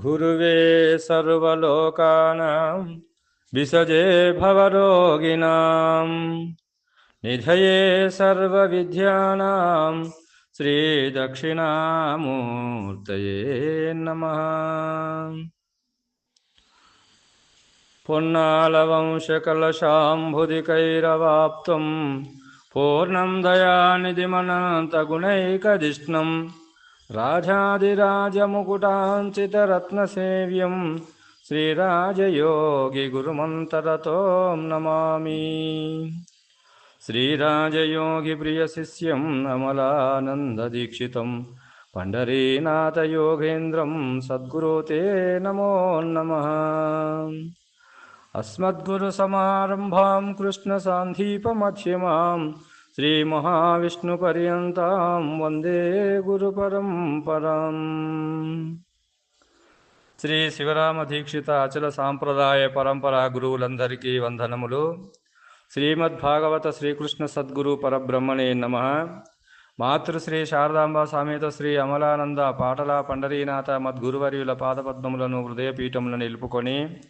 गुरुवे सर्वलोकानां विसजे भवरोगिणां निधये सर्वविद्यानां श्रीदक्षिणामूर्तये नमः पुन्नालवंशकलशाम्भुदिकैरवाप्तं पूर्णं दयानिधिमनन्तगुणैकधिष्णं राजादिराजमुकुटाञ्चितरत्नसेव्यं श्रीराजयोगिगुरुमन्तरतो नमामि श्रीराजयोगिप्रियशिष्यम् अमलानन्ददीक्षितं पण्डरीनाथयोगेन्द्रं सद्गुरो ते नमो नमः अस्मद्गुरुसमारम्भां कृष्णसान्धीपमध्यमां श्रीमहाविष्णुपर्यन्तां वन्दे గురుపరంపరాం శ్రీ శివరామ దీక్షిత అచల సాంప్రదాయ పరంపర గురువులందరికీ వందనములు శ్రీమద్భాగవత శ్రీకృష్ణ సద్గురు పరబ్రహ్మణే నమ మాతృశ్రీ శారదాంబ సమేత శ్రీ అమలానంద పాటల పండరీనాథ మద్గురువర్యుల పాదపద్మములను హృదయపీఠములను నిలుపుకొని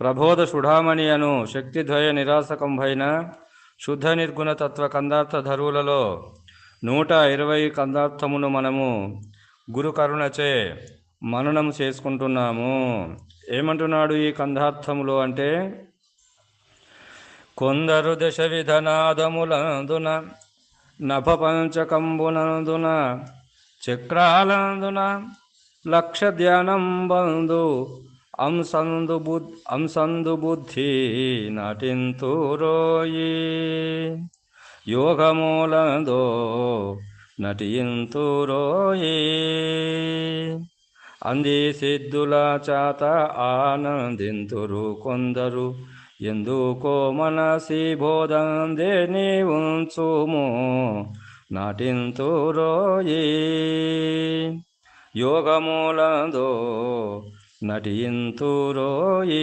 ప్రబోధ సుఢామణి అను శక్తిద్వయ నిరాసకంభైన శుద్ధ నిర్గుణ తత్వ కందార్థ ధరువులలో నూట ఇరవై కందార్థమును మనము గురు కరుణచే మననం చేసుకుంటున్నాము. ఏమంటున్నాడు ఈ కందార్థములు అంటే కొందరు దశ విధనాదములందున నభ పంచకంబునందున చక్రాలందున లక్ష ధ్యానం బంధు అంసందు బుద్ అంసందు బుద్ధి నటింతురోయి యోగమూలందో నటింతురోయి అంది సిద్ధుల చాత ఆనందింతురు కొందరు. ఎందుకో మనసి బోధందే నీ ఉంచుము నటింతురోయి యోగమూలందో నటింతురోయి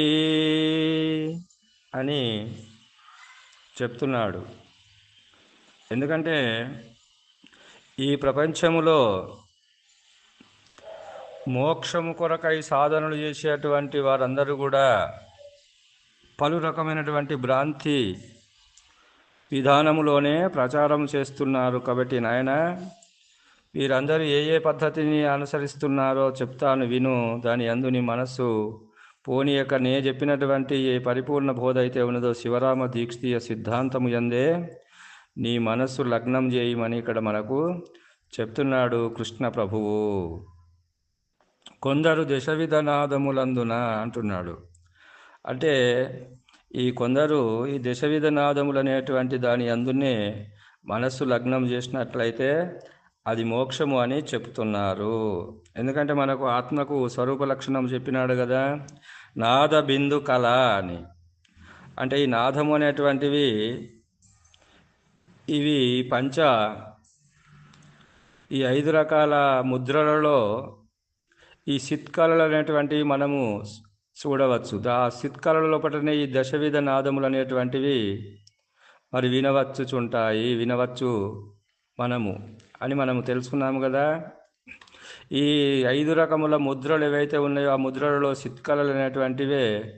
అని చెప్తున్నాడు. ఎందుకంటే ఈ ప్రపంచములో మోక్షము కొరకై సాధనలు చేసేటువంటి వారందరూ కూడా పలు రకమైనటువంటి భ్రాంతి విధానములోనే ప్రచారం చేస్తున్నారు. కాబట్టి నాయన వీరందరూ ఏ ఏ పద్ధతిని అనుసరిస్తున్నారో చెప్తాను విను. దాని అందు నీ మనస్సు పోనీయక. నే చెప్పినటువంటి ఏ పరిపూర్ణ బోధ అయితే ఉన్నదో శివరామ దీక్షీయ సిద్ధాంతము ఎందే నీ మనస్సు లగ్నం చేయమని ఇక్కడ మనకు చెప్తున్నాడు కృష్ణ ప్రభువు. కొందరు దశ విధనాదములందున అంటున్నాడు. అంటే ఈ కొందరు ఈ దశ విధనాదములు అనేటువంటి దాని అందునే మనస్సు లగ్నం చేసినట్లయితే అది మోక్షము అని చెప్తున్నారు. ఎందుకంటే మనకు ఆత్మకు స్వరూప లక్షణం చెప్పినాడు కదా నాద బిందు కళ అని. అంటే ఈ నాదము అనేటువంటివి ఇవి పంచ ఈ ఐదు రకాల ముద్రలలో ఈ సిత్కళలు అనేటువంటివి మనము చూడవచ్చు. ఆ సిత్కళల లోపలనే ఈ దశవిధ నాదములు అనేటువంటివి మరి వినవచ్చుచుంటాయి వినవచ్చు మనము. అని మనము తెలుసుకున్నాము కదా. ఈ ఐదు రకముల ముద్రలు ఏవైతే ఉన్నాయో ఆ ముద్రలలో సిత్కళలు అనేటువంటివే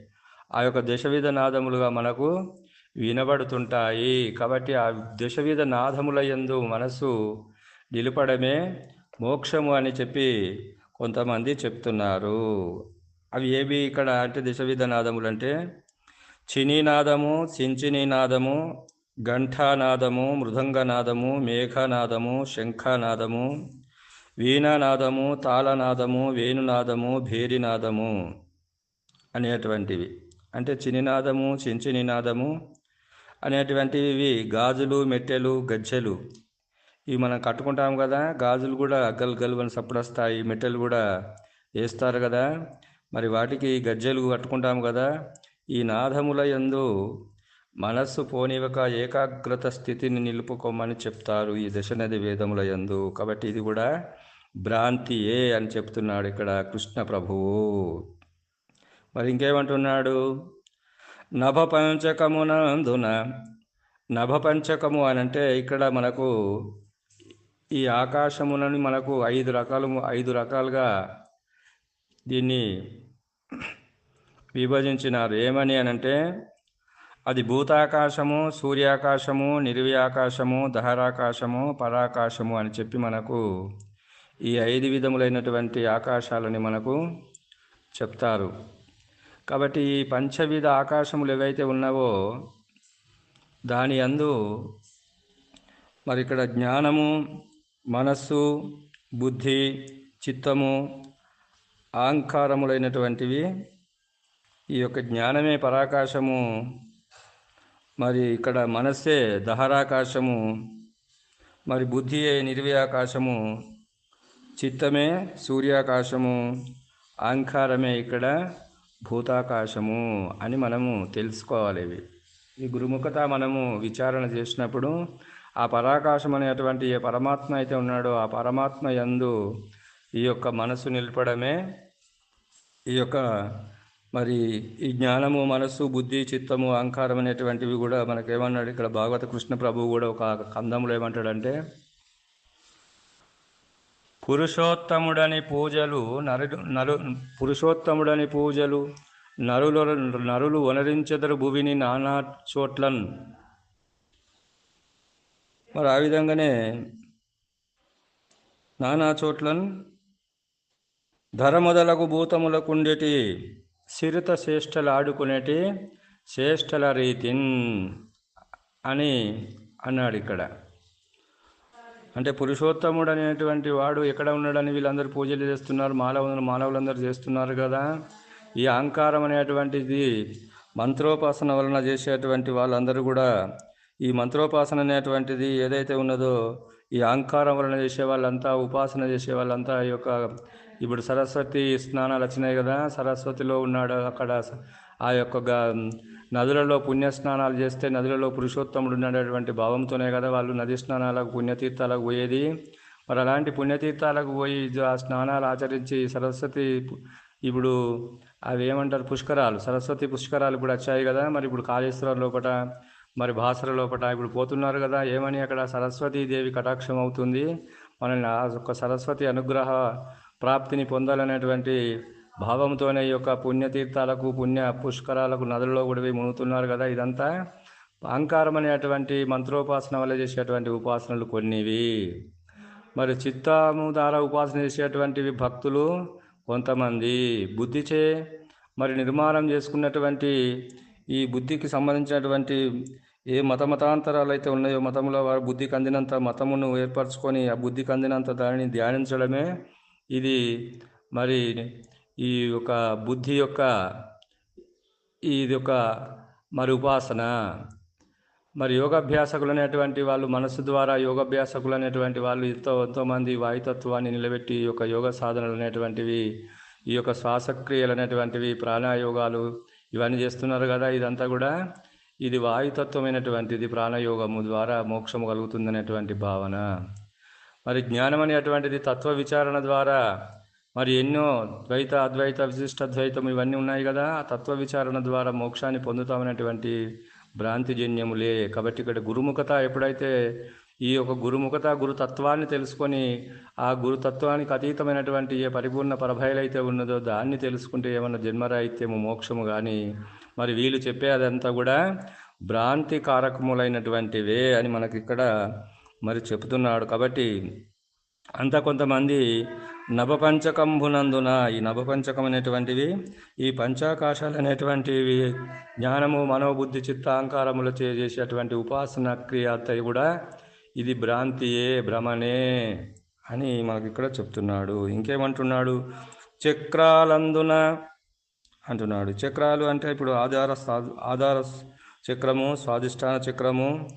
ఆ యొక్క దశవిధ నాదములుగా మనకు వినబడుతుంటాయి. కాబట్టి ఆ దశవిధ నాదముల యందు మనసు నిలపడమే మోక్షము అని చెప్పి కొంతమంది చెప్తున్నారు. అవి ఏవి ఇక్కడ అంటే దశవిధ నాదములు అంటే? చినీనాదము సించినీనాదము ఘంటానాదము మృదంగనాదము మేఘనాదము శంఖనాదము వీణానాదము తాళనాదము వేణునాదము భేరినాదము అనేటువంటివి. అంటే చినినాదము చించినినాదము అనేటువంటివి గాజులు మెట్టెలు గజ్జెలు. ఇవి మనం కట్టుకుంటాం కదా గాజులు కూడా గల్ గల్ అని సప్పుడొస్తాయి మెట్టెలు కూడా వేస్తారు కదా. మరి వాటికి గజ్జెలు కట్టుకుంటాం కదా. ఈ నాదముల యందు మనస్సు పోనివక ఏకాగ్రత స్థితిని నిలుపుకోమని చెప్తారు ఈ దశనది వేదముల యందు. కాబట్టి ఇది కూడా భ్రాంతియే అని చెప్తున్నాడు ఇక్కడ కృష్ణ ప్రభువు. మరి ఇంకేమంటున్నాడు? నభ పంచకమునందున నభ పంచకము అని అంటే ఇక్కడ మనకు ఈ ఆకాశమునని మనకు ఐదు రకాలు ఐదు రకాలుగా దీన్ని విభజించినారు. ఏమని అనంటే అది భూతాకాశము సూర్యాకాశము నిర్వ్యాకాశము దహరాకాశము పరాకాశము అని చెప్పి మనకు ఈ ఐదు విధములైనటువంటి ఆకాశాలని మనకు చెప్తారు. కాబట్టి ఈ పంచవిధ ఆకాశములు ఏవైతే ఉన్నావో దాని అందు మరి ఇక్కడ జ్ఞానము మనస్సు బుద్ధి చిత్తము అహంకారములైనటువంటివి ఈ యొక్క జ్ఞానమే పరాకాశము మరి ఇక్కడ మనస్సే దహరాకాశము మరి బుద్ధియే నిర్వ్యాకాశము చిత్తమే సూర్యాకాశము అహంకారమే ఇక్కడ భూతాకాశము అని మనము తెలుసుకోవాలి. ఇవి ఈ గురుముఖత మనము విచారణ చేసినప్పుడు ఆ పరాకాశం అనేటువంటి ఏ పరమాత్మ అయితే ఉన్నాడో ఆ పరమాత్మ యందు ఈ యొక్క మనసు నిలపడమే ఈ యొక్క మరి ఈ జ్ఞానము మనస్సు బుద్ధి చిత్తము అహంకారం అనేటువంటివి కూడా మనకేమన్నాడు ఇక్కడ భాగవత కృష్ణ ప్రభువు కూడా ఒక కందంలో ఏమంటాడంటే పురుషోత్తముడని పూజలు నరు నరు పురుషోత్తముడని పూజలు నరులు నరులు వనరించెదరు భూమిని నానా చోట్లన్. మరి ఆ విధంగానే నానా చోట్లన్ ధర మొదలగు భూతములకుండేటి సిరిత శ్రేష్టలు ఆడుకునేటి శ్రేష్టల రీతిన్ అని అన్నాడు ఇక్కడ. అంటే పురుషోత్తముడు అనేటువంటి వాడు ఎక్కడ ఉన్నాడని వీళ్ళందరూ పూజలు చేస్తున్నారు మానవులు మానవులందరూ చేస్తున్నారు కదా. ఈ అహంకారం అనేటువంటిది మంత్రోపాసన వలన చేసేటువంటి వాళ్ళందరూ కూడా ఈ మంత్రోపాసన అనేటువంటిది ఏదైతే ఉన్నదో ఈ అహంకారం వలన చేసే వాళ్ళంతా ఉపాసన చేసే వాళ్ళంతా ఈ యొక్క ఇప్పుడు సరస్వతి స్నానాలు వచ్చినాయి కదా సరస్వతిలో ఉన్నాడు అక్కడ ఆ యొక్క నదులలో పుణ్య స్నానాలు చేస్తే నదులలో పురుషోత్తముడు ఉన్నటువంటి భావంతోనే కదా వాళ్ళు నది స్నానాలకు పుణ్యతీర్థాలకు పోయేది. మరి అలాంటి పుణ్యతీర్థాలకు పోయి ఆ స్నానాలు ఆచరించి సరస్వతి ఇప్పుడు అవి ఏమంటారు పుష్కరాలు సరస్వతి పుష్కరాలు ఇప్పుడు వచ్చాయి కదా మరి ఇప్పుడు కాళేశ్వరం లోపట మరి భాసర లోపట ఇప్పుడు పోతున్నారు కదా ఏమని అక్కడ సరస్వతీదేవి కటాక్షం అవుతుంది? మనల్ని ఆ యొక్క సరస్వతి అనుగ్రహ ప్రాప్తిని పొందాలనేటువంటి భావంతోనే ఈ యొక్క పుణ్యతీర్థాలకు పుణ్య పుష్కరాలకు నదుల్లో కూడా మునుగుతున్నారు కదా ఇదంతా. అహంకారం అనేటువంటి మంత్రోపాసన వల్ల చేసేటువంటి ఉపాసనలు కొన్నివి. మరి చిత్తము ద్వారా ఉపాసన చేసేటువంటివి భక్తులు కొంతమంది. బుద్ధిచే మరి నిర్మాణం చేసుకున్నటువంటి ఈ బుద్ధికి సంబంధించినటువంటి ఏ మత మతాంతరాలు అయితే ఉన్నాయో మతంలో వారు బుద్ధికి అందినంత మతమును ఏర్పరచుకొని ఆ బుద్ధికి అందినంత దానిని ధ్యానించడమే ఇది మరి ఈ యొక్క బుద్ధి యొక్క ఇది ఒక మరి ఉపాసన. మరి యోగాభ్యాసకులు అనేటువంటి వాళ్ళు మనస్సు ద్వారా యోగాభ్యాసకులు అనేటువంటి వాళ్ళు ఎంతో ఎంతోమంది వాయుతత్వాన్ని నిలబెట్టి ఈ యొక్క యోగ సాధనలు అనేటువంటివి ఈ యొక్క శ్వాసక్రియలు అనేటువంటివి ప్రాణాయోగాలు ఇవన్నీ చేస్తున్నారు కదా ఇదంతా కూడా. ఇది వాయుతత్వమైనటువంటిది ప్రాణయోగము ద్వారా మోక్షము కలుగుతుందనేటువంటి భావన. మరి జ్ఞానం అనేటువంటిది తత్వ విచారణ ద్వారా మరి ఎన్నో ద్వైత అద్వైత విశిష్ట ద్వైతం ఇవన్నీ ఉన్నాయి కదా. ఆ తత్వ విచారణ ద్వారా మోక్షాన్ని పొందుతామనేటువంటి భ్రాంతిజన్యములే. కాబట్టి ఇక్కడ గురుముఖత ఎప్పుడైతే ఈ యొక్క గురుముఖత గురుతత్వాన్ని తెలుసుకొని ఆ గురుతత్వానికి అతీతమైనటువంటి ఏ పరిపూర్ణ పరభయలైతే ఉన్నదో దాన్ని తెలుసుకుంటే ఏమన్నా జన్మరాహిత్యము మోక్షము కానీ మరి వీళ్ళు చెప్పే అదంతా కూడా భ్రాంతి కారకములైనటువంటివే అని మనకి ఇక్కడ మరి చెప్తున్నాడు కాబట్టి అంత కొంతమంది నభపంచకంభునందున ఈ నభపంచకం అనేటువంటివి ఈ పంచాకాశాలు అనేటువంటివి జ్ఞానము మనోబుద్ధి చిత్త అహంకారములు చేసేటువంటి ఉపాసన క్రియ కూడా ఇది భ్రాంతియే భ్రమనే అని మనకి ఇక్కడ చెప్తున్నాడు. ఇంకేమంటున్నాడు? చక్రాలందున అంటున్నాడు. చక్రాలు అంటే ఇప్పుడు ఆధార సా- ఆధార చక్రము స్వాదిష్టాన చక్రము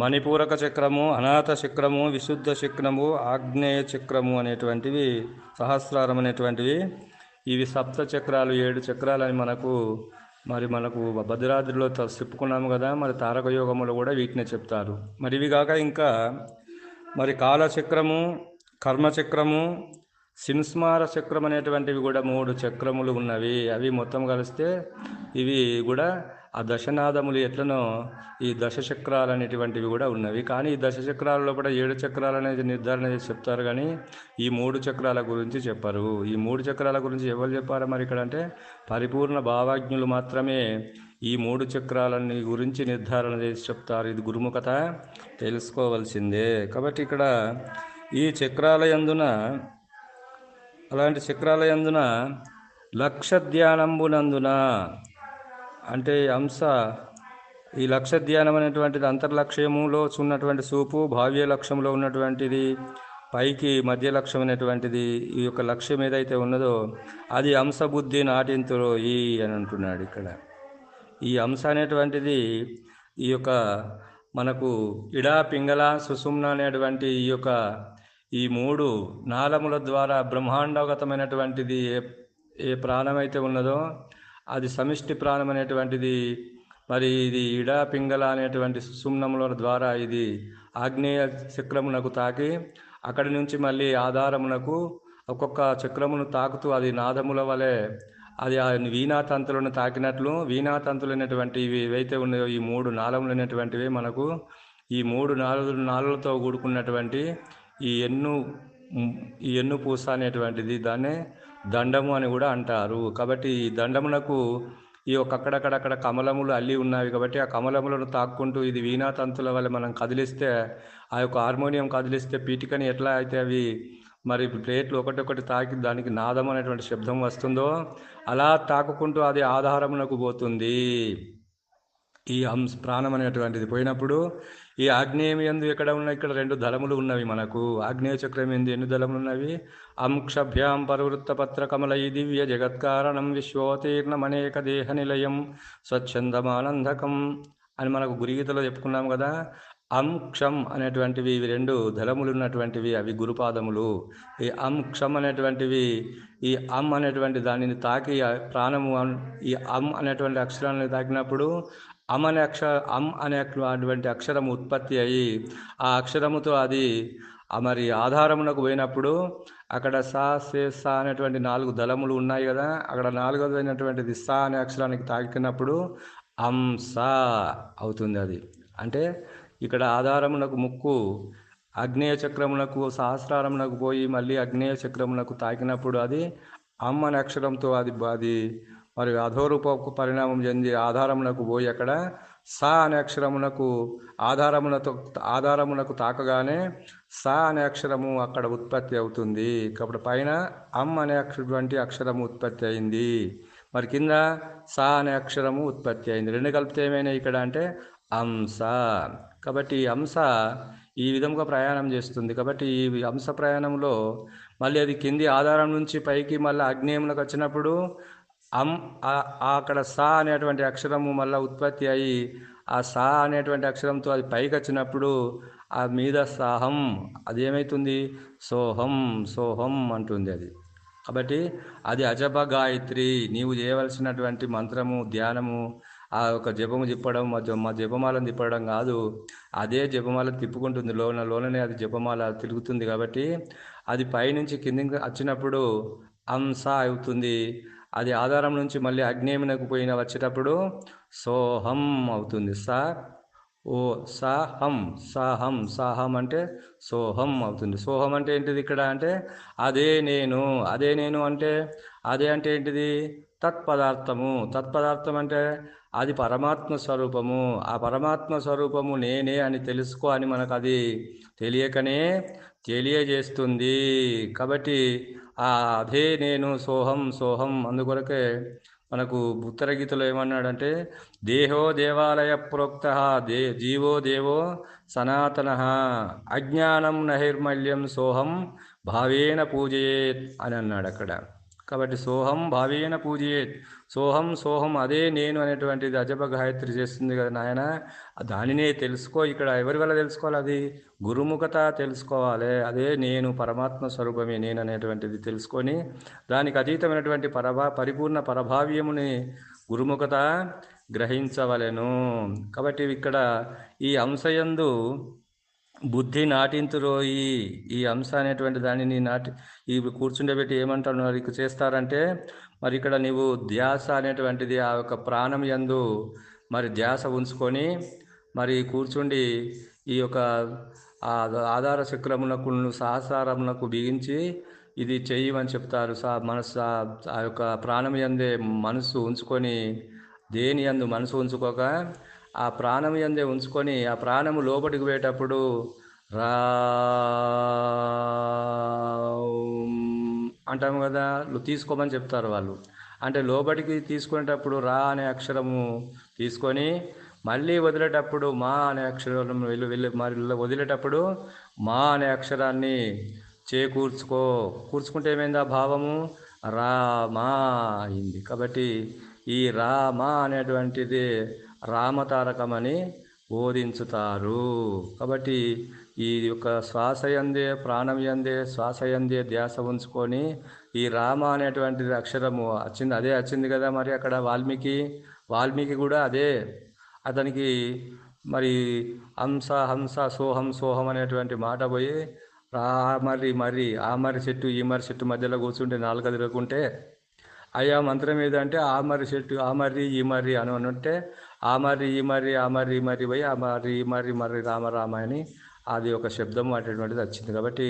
మణిపూరక చక్రము అనాథ చక్రము విశుద్ధ చక్రము ఆగ్నేయ చక్రము అనేటువంటివి సహస్రారం అనేటువంటివి. ఇవి సప్త చక్రాలు ఏడు చక్రాలని మనకు మరి మనకు భద్రాద్రిలో చెప్పుకున్నాము కదా మరి తారక యోగములు కూడా వీటినే చెప్తారు. మరి ఇవి కాక ఇంకా మరి కాలచక్రము కర్మచక్రము సింస్మార చక్రం అనేటువంటివి కూడా మూడు చక్రములు ఉన్నవి. అవి మొత్తం కలిస్తే ఇవి కూడా ఆ దశనాదములు ఎట్లనో ఈ దశచక్రాలు అనేటువంటివి కూడా ఉన్నవి. కానీ ఈ దశచక్రాల లోపల కూడా ఏడు చక్రాలు అనేది నిర్ధారణ చేసి చెప్తారు కానీ ఈ మూడు చక్రాల గురించి చెప్పరు. ఈ మూడు చక్రాల గురించి ఎవరు చెప్పారు మరి ఇక్కడ అంటే పరిపూర్ణ భావాజ్ఞులు మాత్రమే ఈ మూడు చక్రాలని గురించి నిర్ధారణ చేసి చెప్తారు. ఇది గురుముఖత తెలుసుకోవాల్సిందే. కాబట్టి ఇక్కడ ఈ చక్రాల యందున అలాంటి చక్రాల యందున లక్ష ధ్యానంబునందున అంటే అంశ ఈ లక్ష్య ధ్యానం అనేటువంటిది అంతర్లక్ష్యములో ఉన్నటువంటి సూపు భావ్య లక్ష్యంలో ఉన్నటువంటిది పైకి మధ్య లక్ష్యం అనేటువంటిది ఈ యొక్క లక్ష్యం ఏదైతే ఉన్నదో అది అంశబుద్ధి నాటింతులో ఈ అని అంటున్నాడు ఇక్కడ. ఈ అంశ అనేటువంటిది ఈ యొక్క మనకు ఇడా పింగళ సుసుమ్న అనేటువంటి ఈ యొక్క ఈ మూడు నాళముల ద్వారా బ్రహ్మాండగతమైనటువంటిది ఏ ఏ ప్రాణం అయితే ఉన్నదో అది సమిష్టి ప్రాణం అనేటువంటిది మరి ఇది ఇడా పింగళ అనేటువంటి సుమ్నముల ద్వారా ఇది ఆగ్నేయ చక్రమునకు తాకి అక్కడి నుంచి మళ్ళీ ఆధారమునకు ఒక్కొక్క చక్రమును తాకుతూ అది నాదముల వలె అది ఆ వీణాతంతులను తాకినట్లు వీణాతంతులు అనేటువంటి ఇవి ఏవైతే ఉన్నాయో ఈ మూడు నాళములు అనేటువంటివి మనకు ఈ మూడు నాలుగు నాలుగులతో కూడుకున్నటువంటి ఈ ఎన్ను ఈ ఎన్ను పూస అనేటువంటిది దాన్నే దండము అని కూడా అంటారు. కాబట్టి ఈ దండమునకు ఈ యొక్క అక్కడక్కడక్కడ కమలములు అల్లి ఉన్నాయి కాబట్టి ఆ కమలములను తాక్కుంటూ ఇది వీణాతంతుల వల్ల మనం కదిలిస్తే ఆ యొక్క హార్మోనియం కదిలిస్తే పీటికని ఎట్లా అయితే అవి మరి ప్లేట్లు ఒకటొకటి తాకి దానికి నాదం అనేటువంటి శబ్దం వస్తుందో అలా తాకుకుంటూ అది ఆధారమునకు పోతుంది. ఈ హంస్ ప్రాణం అనేటువంటిది పోయినప్పుడు ఈ ఆగ్నేయం ఎందు ఇక్కడ ఉన్న ఇక్కడ రెండు దళములు ఉన్నవి మనకు. ఆగ్నేయ చక్రం ఎందు ఎన్ని దళములు ఉన్నవి? అంక్షభ్యాం పరవృత్త పత్ర కమలై దివ్య జగత్కారణం విశ్వోతీర్ణమనేక దేహ నిలయం స్వచ్ఛందమానందకం అని మనకు గురిగీతలో చెప్పుకున్నాం కదా. అంక్షం అనేటువంటివి ఇవి రెండు దళములు ఉన్నటువంటివి అవి గురుపాదములు. ఈ అంక్షం అనేటువంటివి ఈ అమ్ అనేటువంటి దానిని తాకి ప్రాణము ఈ అమ్ అనేటువంటి అక్షరాన్ని తాకినప్పుడు అమ్ అనే అక్ష అమ్ అనే అటువంటి అక్షరం ఉత్పత్తి అయ్యి ఆ అక్షరముతో అది మరి ఆధారమునకు పోయినప్పుడు అక్కడ సా సే సా అనేటువంటి నాలుగు దళములు ఉన్నాయి కదా అక్కడ నాలుగోదైనటువంటిది సా అనే అక్షరానికి తాకినప్పుడు అంస అవుతుంది అది. అంటే ఇక్కడ ఆధారమునకు ముక్కు అగ్నేయ చక్రమునకు సహస్రారమునకు పోయి మళ్ళీ అగ్నేయ చక్రమునకు తాకినప్పుడు అది అమ్మ అనే అక్షరంతో అది అది మరి అధోరూపకు పరిణామం చెంది ఆధారమునకు పోయి అక్కడ సా అనే అక్షరమునకు ఆధారమునతో ఆధారమునకు తాకగానే సా అనే అక్షరము అక్కడ ఉత్పత్తి అవుతుంది. కాబట్టి పైన అమ్ అనే అక్షరటువంటి అక్షరము ఉత్పత్తి అయింది. మరి కింద సా అనే అక్షరము ఉత్పత్తి అయింది. రెండు కలిపితే ఏమైనా ఇక్కడ అంటే అంశ. కాబట్టి ఈ అంశ ఈ విధంగా ప్రయాణం చేస్తుంది. కాబట్టి ఈ అంశ ప్రయాణంలో మళ్ళీ అది కింది ఆధారం నుంచి పైకి మళ్ళీ అగ్నేయములకు వచ్చినప్పుడు అం అక్కడ సా అనేటువంటి అక్షరము మళ్ళీ ఉత్పత్తి అయ్యి ఆ సా అనేటువంటి అక్షరంతో అది పైకి వచ్చినప్పుడు ఆ మీద సాహం అది ఏమవుతుంది సోహం సోహం అంటుంది అది. కాబట్టి అది అజప గాయత్రి నీవు చేయవలసినటువంటి మంత్రము ధ్యానము ఆ యొక్క జపము తిప్పడం మా జ- మా జపమాలను తిప్పడం కాదు. అదే జపమాల తిప్పుకుంటుంది. లోన లోననే అది జపమాల తిరుగుతుంది కాబట్టి అది పైనుంచి కిందికి వచ్చినప్పుడు అంశ అవుతుంది. అది ఆధారం నుంచి మళ్ళీ అగ్నేయమునకు పోయిన వచ్చేటప్పుడు సోహం అవుతుంది. సా ఓ సాహం సాహం సాహం అంటే సోహం అవుతుంది. సోహం అంటే ఏంటిది ఇక్కడ అంటే అదే నేను అదే నేను అంటే అదే అంటే ఏంటిది? తత్పదార్థము. తత్పదార్థం అంటే అది పరమాత్మ స్వరూపము. ఆ పరమాత్మ స్వరూపము నేనే అని తెలుసుకో అని మనకు అది తెలియకనే తెలియజేస్తుంది. కాబట్టి అదే నేను సోహం సోహం అందుకొరకే మనకు ఉత్తర గీతలో ఏమన్నాడంటే దేహో దేవాలయ ప్రోక్త దే జీవో దేవో సనాతన అజ్ఞానం నైర్మల్యం సోహం భావేన పూజయేత్ అని అన్నాడు అక్కడ కాబట్టి సోహం భావేన పూజయేత్. సోహం సోహం అదే నేను అనేటువంటిది అజప గాయత్రి చేస్తుంది కదా నాయన. దానినే తెలుసుకో ఇక్కడ ఎవరి వల్ల తెలుసుకోవాలి అది? గురుముఖత తెలుసుకోవాలి. అదే నేను పరమాత్మ స్వరూపమే నేను అనేటువంటిది తెలుసుకొని దానికి అతీతమైనటువంటి పరభా పరిపూర్ణ పరభావ్యముని గురుముఖత గ్రహించవలెను. కాబట్టి ఇక్కడ ఈ అంశయందు బుద్ధి నాటింతురోయి ఈ అంశ అనేటువంటి దానిని నాటి ఈ కూర్చుండబెట్టి ఏమంటారు? ఇక చేస్తారంటే మరి ఇక్కడ నీవు ధ్యాస అనేటువంటిది ఆ యొక్క ప్రాణం యందు మరి ధ్యాస ఉంచుకొని మరి కూర్చుండి ఈ యొక్క ఆధార శక్రమునకు సహసారమునకు బిగించి ఇది చేయమని చెప్తారు. సా మనసు ఆ యొక్క ప్రాణం యందే మనసు ఉంచుకొని దేని యందు మనసు ఉంచుకోక ఆ ప్రాణం ఎందే ఉంచుకొని ఆ ప్రాణము లోపలికి పోయేటప్పుడు రా అంటాము కదా తీసుకోమని చెప్తారు వాళ్ళు. అంటే లోపలికి తీసుకునేటప్పుడు రా అనే అక్షరము తీసుకొని మళ్ళీ వదిలేటప్పుడు మా అనే అక్షరం వెళ్ళి వెళ్ళి మరి వదిలేటప్పుడు మా అనే అక్షరాన్ని చేకూర్చుకో. కూర్చుకుంటే ఏమైంది ఆ భావము? రామా అయింది. కాబట్టి ఈ రామా అనేటువంటిది రామతారకమని బోధించుతారు. కాబట్టి ఈ యొక్క శ్వాసయందే ప్రాణమయందే శ్వాసయందే ధ్యాస ఉంచుకొని ఈ రామ అనేటువంటి అక్షరము వచ్చింది అదే వచ్చింది కదా మరి అక్కడ వాల్మీకి. వాల్మీకి కూడా అదే. అతనికి మరి హంస హంస సోహం సోహం అనేటువంటి మాట పోయి ఆ మరి మరి ఆ మరి చెట్టు ఈ మరి చెట్టు మధ్యలో కూర్చుంటే నాలుగు తిరగకుంటే అయ్యా మంత్రం ఏదంటే ఆ మరి చెట్టు ఆ మరి ఈ మరి అని అంటే ఆ మరి ఈ మరి ఆ మరి ఈ మరి పోయి ఆ మరి ఈ మరి మరి రామ రామ అని అది ఒక శబ్దం అనేటువంటిది వచ్చింది. కాబట్టి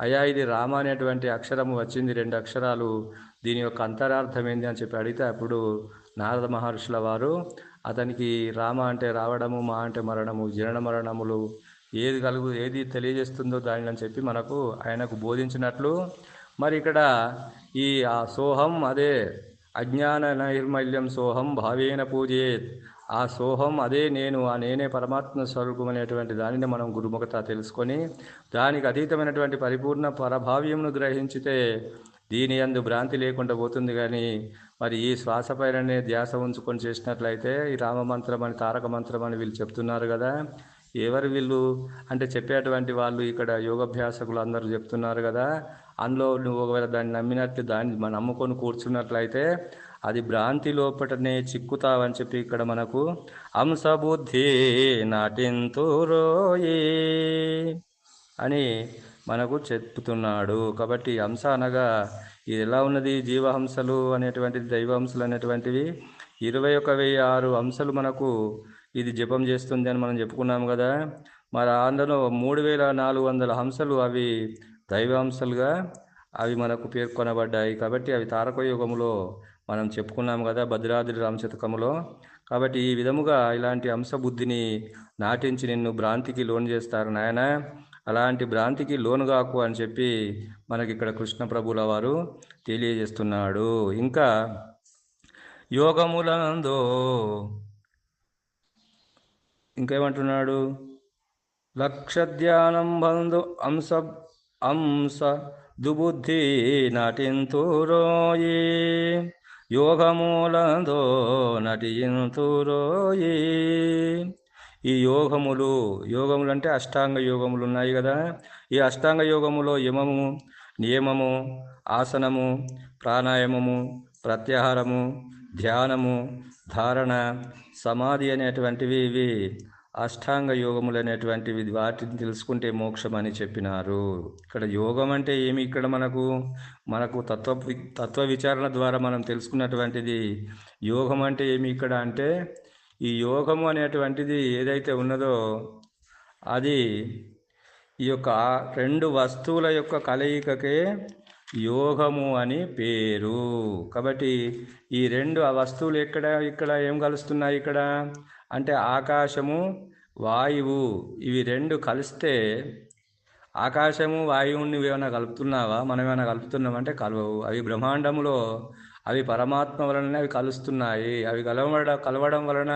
అయా ఇది రామ అనేటువంటి అక్షరము వచ్చింది. రెండు అక్షరాలు దీని యొక్క అంతరార్థం ఏంది అని చెప్పి అడిగితే అప్పుడు నారద మహర్షుల వారు అతనికి రామ అంటే రావడము మా అంటే మరణము జనన మరణములు ఏది కలుగు ఏది తెలియజేస్తుందో దానిని అని చెప్పి మనకు ఆయనకు బోధించినట్లు. మరి ఇక్కడ ఈ ఆ సోహం అదే అజ్ఞాన నైర్మల్యం సోహం భావేన పూజేత్ ఆ సోహం అదే నేను ఆ నేనే పరమాత్మ స్వరూపం అనేటువంటి దానిని మనం గురుముఖత తెలుసుకొని దానికి అతీతమైనటువంటి పరిపూర్ణ పరభావ్యంను గ్రహించితే దీని అందు భ్రాంతి లేకుండా పోతుంది కానీ మరి ఈ శ్వాసపైననే ధ్యాస ఉంచుకొని చేసినట్లయితే ఈ రామమంత్రం అని తారక మంత్రం అని వీళ్ళు చెప్తున్నారు కదా. ఎవరు వీళ్ళు? అంటే చెప్పేటువంటి వాళ్ళు ఇక్కడ యోగాభ్యాసకులు అందరూ చెప్తున్నారు కదా. అందులో నువ్వు ఒకవేళ దాన్ని నమ్మినట్లు దాన్ని మనం నమ్ముకొని కూర్చున్నట్లయితే అది భ్రాంతి లోపటనే చిక్కుతావని చెప్పి ఇక్కడ మనకు అంశబుద్ధి నాటింతురోయి అని మనకు చెప్తున్నాడు. కాబట్టి హంస అనగా ఇది ఎలా ఉన్నది? జీవహంసలు అనేటువంటిది దైవహంసలు అనేటువంటివి. ఇరవై ఒక వెయ్యి ఆరు హంసలు మనకు ఇది జపం చేస్తుంది అని మనం చెప్పుకున్నాం కదా. మరి అందులో మూడు వేల నాలుగు వందల హంసలు అవి దైవాంశాలుగా అవి మనకు పేర్కొనబడ్డాయి కాబట్టి అవి తారక యుగములో మనం చెప్పుకున్నాం కదా భద్రాద్రి రామశతకములో కాబట్టి ఈ విధముగా ఇలాంటి అంశబుద్ధిని నాటించి నిన్ను భ్రాంతికి లోన్ చేస్తారు నాయన. అలాంటి భ్రాంతికి లోను కాకు అని చెప్పి మనకి ఇక్కడ కృష్ణ ప్రభుల వారు తెలియజేస్తున్నాడు. ఇంకా యోగములందో ఇంకేమంటున్నాడు? లక్ష ధ్యానం బంధు అంశ అంశ దుబుద్ధి నటింతురోయి. యోగములందో నటింతురోయి. ఈ యోగములు యోగములు అంటే అష్టాంగ యోగములు ఉన్నాయి కదా. ఈ అష్టాంగ యోగములో యమము నియమము ఆసనము ప్రాణాయామము ప్రత్యాహారము ధ్యానము ధారణ సమాధి అనేటువంటివి ఇవి అష్టాంగ యోగములు అనేటువంటివి వాటిని తెలుసుకుంటే మోక్షం అని చెప్పినారు. ఇక్కడ యోగం అంటే ఏమి? ఇక్కడ మనకు మనకు తత్వ తత్వ విచారణ ద్వారా మనం తెలుసుకున్నటువంటిది యోగం అంటే ఏమి ఇక్కడ అంటే ఈ యోగము అనేటువంటిది ఏదైతే ఉన్నదో అది ఈ యొక్క రెండు వస్తువుల యొక్క కలయికకే యోగము అని పేరు. కాబట్టి ఈ రెండు ఆ వస్తువులు ఎక్కడ ఇక్కడ ఏం కలుస్తున్నాయి ఇక్కడ? అంటే ఆకాశము వాయువు ఇవి రెండు కలిస్తే ఆకాశము వాయువుని ఏమైనా కలుపుతున్నావా? మనం ఏమైనా కలుపుతున్నామంటే కలవవు. అవి బ్రహ్మాండములో అవి పరమాత్మ వలన అవి కలుస్తున్నాయి. అవి కలవడ కలవడం వలన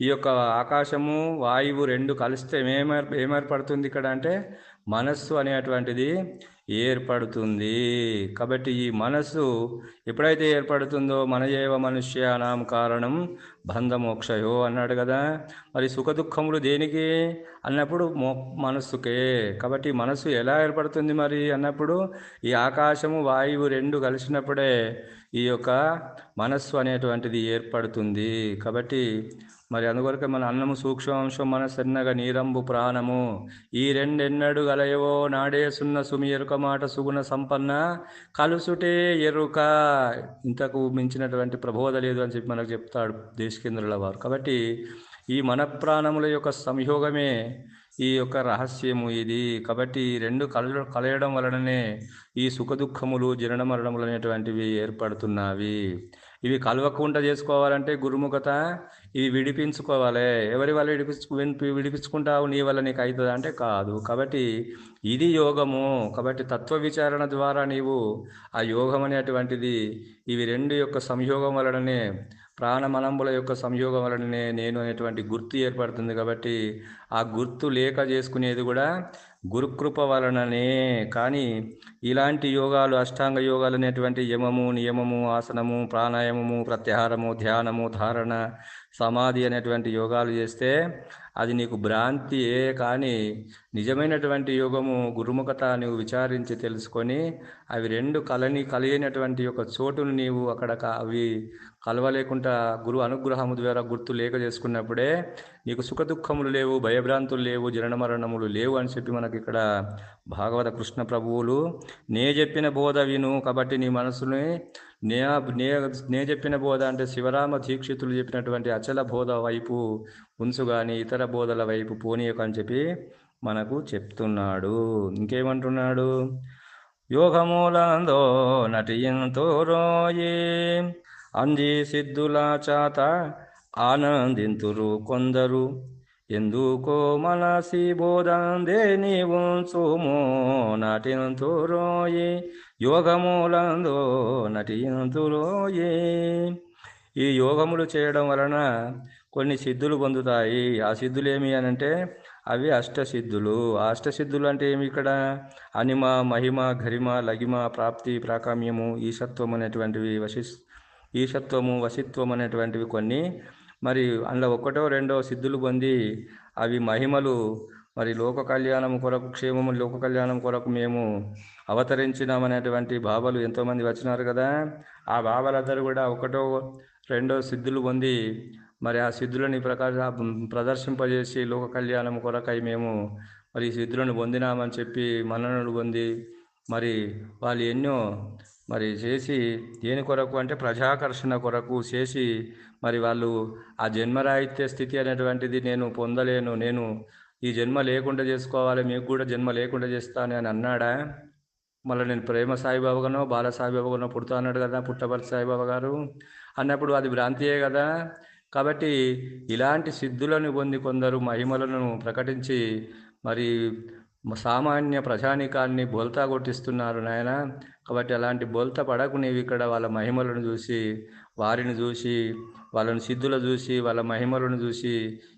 ఈ యొక్క ఆకాశము వాయువు రెండు కలిస్తే ఏమేర్ ఏమేర్పడుతుంది ఇక్కడ అంటే మనస్సు అనేటువంటిది ఏర్పడుతుంది. కాబట్టి ఈ మనస్సు ఎప్పుడైతే ఏర్పడుతుందో మన ఏవ మనుష్యానాం కారణం బంధమోక్షయో అన్నాడు కదా. మరి సుఖ దుఃఖములు దేనికి? అన్నప్పుడు మో మనస్సుకే. కాబట్టి మనస్సు ఎలా ఏర్పడుతుంది మరి? అన్నప్పుడు ఈ ఆకాశము వాయువు రెండు కలిసినప్పుడే ఈ యొక్క మనస్సు అనేటువంటిది ఏర్పడుతుంది. కాబట్టి మరి అందుకొరకే మన అన్నము సూక్ష్మాంశం మన సన్నగ నీరంబు ప్రాణము. ఈ రెండెన్నడు గలయవో నాడే సున్న సుమియరుక మాట సుగుణ సంపన్న కలుసుటే ఎరుక. ఇంతకు మించినటువంటి ప్రబోధ లేదు అని చెప్పి మనకు చెప్తాడు దేశకేంద్రుల వారు. కాబట్టి ఈ మన ప్రాణముల యొక్క సంయోగమే ఈ యొక్క రహస్యము ఇది. కాబట్టి ఈ రెండు కల కలయడం వలననే ఈ సుఖదుఖములు జనన మరణములు అనేటువంటివి ఏర్పడుతున్నవి. ఇవి కలవకుండా చేసుకోవాలంటే గురుముఖత ఇవి విడిపించుకోవాలి. ఎవరి వల్ల విడిపించు వినిపి విడిపించుకుంటావు నీ వల్ల నీకు అవుతుంది అంటే కాదు. కాబట్టి ఇది యోగము. కాబట్టి తత్వ విచారణ ద్వారా నీవు ఆ యోగం అనేటువంటిది ఇవి రెండు యొక్క సంయోగం వలననే ప్రాణమనంబుల యొక్క సంయోగం వలననే నేను అనేటువంటి గుర్తు ఏర్పడుతుంది. కాబట్టి ఆ గుర్తు లేక చేసుకునేది కూడా గురుకృప వలననే. కానీ ఇలాంటి యోగాలు అష్టాంగ యోగాలు అనేటువంటి యమము నియమము ఆసనము ప్రాణాయామము ప్రత్యాహారము ధ్యానము ధారణ సమాధి అనేటువంటి యోగాలు చేస్తే అది నీకు భ్రాంతియే. కానీ నిజమైనటువంటి యోగము గురుముఖత నీవు విచారించి తెలుసుకొని అవి రెండు కలని కలిగినటువంటి యొక్క చోటును నీవు అక్కడ అవి కలవలేకుండా గురు అనుగ్రహము ద్వారా గుర్తు లేక చేసుకున్నప్పుడే నీకు సుఖ దుఃఖములు లేవు భయభ్రాంతులు లేవు జనన మరణములు లేవు అని చెప్పి మనకి ఇక్కడ భాగవత కృష్ణ ప్రభువులు నే చెప్పిన బోధ విను కాబట్టి నీ మనసుని నే నే నే చెప్పిన బోధ అంటే శివరామ దీక్షితులు చెప్పినటువంటి అచల బోధ వైపు ఉంచు కానీ ఇతర బోధల వైపు పోనీయకు అని చెప్పి మనకు చెప్తున్నాడు. ఇంకేమంటున్నాడు? యోగమూలందో నటియంతో రోయే అంది సిద్ధులా చాత ఆనందింతురు కొందరు. ఎందుకో మనసి బోధందే నీవు చూమో నటింతురోయి. యోగములందో నటింతురోయి. ఈ యోగములు చేయడం వలన కొన్ని సిద్ధులు పొందుతాయి. ఆ సిద్ధులు ఏమి అని అంటే అవి అష్టసిద్ధులు అష్టసిద్ధులు అంటే ఏమి ఇక్కడ? అనిమ మహిమ గరిమ లగిమ ప్రాప్తి ప్రాకామ్యము ఈశత్వం అనేటువంటివి వశిస్ ఈశత్వము వశిత్వం అనేటువంటివి కొన్ని. మరి అందులో ఒకటో రెండో సిద్ధులు పొంది అవి మహిమలు. మరి లోక కళ్యాణం కొరకు క్షేమము లోక కళ్యాణం కొరకు మేము అవతరించినామనేటువంటి బాబాలు ఎంతోమంది వచ్చినారు కదా. ఆ బాబాలందరూ కూడా ఒకటో రెండో సిద్ధులు పొంది మరి ఆ సిద్ధులని ప్రకాశ ప్రదర్శింపజేసి లోక కళ్యాణం కొరకై మేము మరి సిద్ధులను పొందినామని చెప్పి మన్ననలు పొంది మరి వాళ్ళు ఎన్నో మరి చేసి దేని కొరకు అంటే ప్రజాకర్షణ కొరకు చేసి మరి వాళ్ళు ఆ జన్మరాహిత్య స్థితి అనేటువంటిది నేను పొందలేను నేను ఈ జన్మ లేకుండా చేసుకోవాలి మీకు కూడా జన్మ లేకుండా చేస్తాను అని అన్నాడా? మళ్ళీ నేను ప్రేమ సాయిబాబాగానో బాల సాయిబాబాగానో పుడతా అన్నాడు కదా పుట్టపర్తి సాయిబాబా గారు. అన్నప్పుడు అది భ్రాంతియే కదా. కాబట్టి ఇలాంటి సిద్ధులను పొంది కొందరు మహిమలను ప్రకటించి మరి సామాన్య ప్రజానికాన్ని బోల్తా కొట్టిస్తున్నారు నాయన. కాబట్టి అలాంటి బోల్తా పడకు నీవు ఇక్కడ వాళ్ళ మహిమలను చూసి వారిని చూసి వాళ్ళని సిద్ధులు చూసి వాళ్ళ మహిమలను చూసి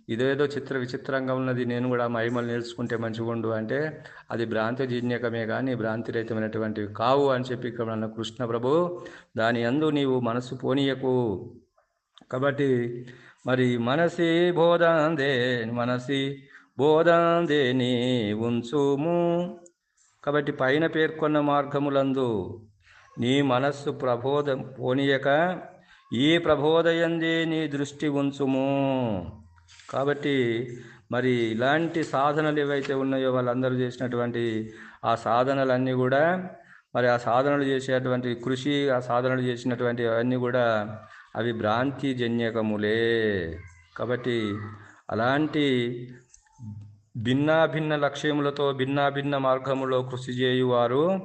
ఇదేదో చిత్ర విచిత్రంగా ఉన్నది నేను కూడా మహిమలు నేర్చుకుంటే మంచిగుండు అంటే అది భ్రాంతి జీన్యకమే కానీ భ్రాంతిరహితమైనటువంటివి కావు అని చెప్పి ఇక్కడ మన కృష్ణ ప్రభు దాని అందు నీవు మనసు పోనీయకు. కాబట్టి మరి మనసి బోధాందే మనసి బోధాందే నీ ఉంచుము కాబట్టి పైన పేర్కొన్న మార్గములందు నీ మనస్సు ప్రబోధం పోనీయక ఈ ప్రబోధయందే నీ దృష్టి ఉంచుము. కాబట్టి మరి ఇలాంటి సాధనలు ఏవైతే ఉన్నాయో వాళ్ళందరూ చేసినటువంటి ఆ సాధనలన్నీ కూడా మరి ఆ సాధనలు చేసేటువంటి కృషి ఆ సాధనలు చేసినటువంటి అవన్నీ కూడా అవి భ్రాంతి జన్యకములే కాబట్టి అలాంటి భిన్నాభిన్న లక్ష్యములతో భిన్నాభిన్న మార్గములో కృషి చేయువారు.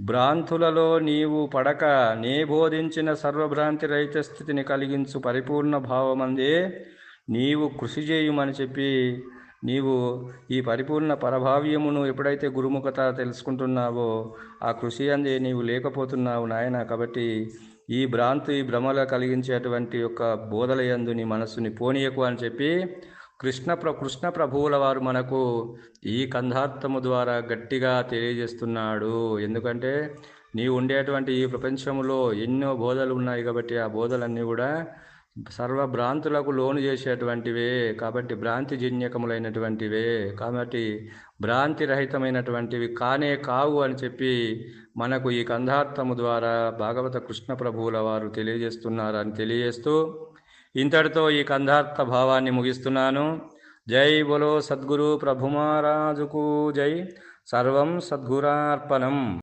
భ్రాంతులలో నీవు పడక నే బోధించిన సర్వభ్రాంతి రహిత స్థితిని కలిగించు పరిపూర్ణ భావమందే నీవు కృషి చేయుమని చెప్పి నీవు ఈ పరిపూర్ణ పరభావ్యమును ఎప్పుడైతే గురుముఖత తెలుసుకుంటున్నావో ఆ కృషి అందే నీవు లేకపోతున్నావు నాయన. కాబట్టి ఈ భ్రాంతి భ్రమల కలిగించేటువంటి యొక్క బోధలయందు నీ మనస్సుని పోనీయకు అని చెప్పి కృష్ణ ప్ర కృష్ణ ప్రభువుల వారు మనకు ఈ కంధార్థము ద్వారా గట్టిగా తెలియజేస్తున్నాడు. ఎందుకంటే నీవు ఉండేటువంటి ఈ ప్రపంచంలో ఎన్నో బోధలు ఉన్నాయి కాబట్టి ఆ బోధలన్నీ కూడా సర్వభ్రాంతులకు లోను చేసేటువంటివే కాబట్టి భ్రాంతి జన్యకములైనటువంటివే కాబట్టి భ్రాంతి రహితమైనటువంటివి కానే కావు అని చెప్పి మనకు ఈ కంధార్థము ద్వారా భాగవత కృష్ణ ప్రభువుల వారు తెలియజేస్తున్నారని తెలియజేస్తూ ఇంతటితో ఈ కంధార్థ భావాన్ని ముగిస్తున్నాను. జై బోలో సద్గురు ప్రభు మహారాజుకు జై. సర్వం సద్గురార్పణం.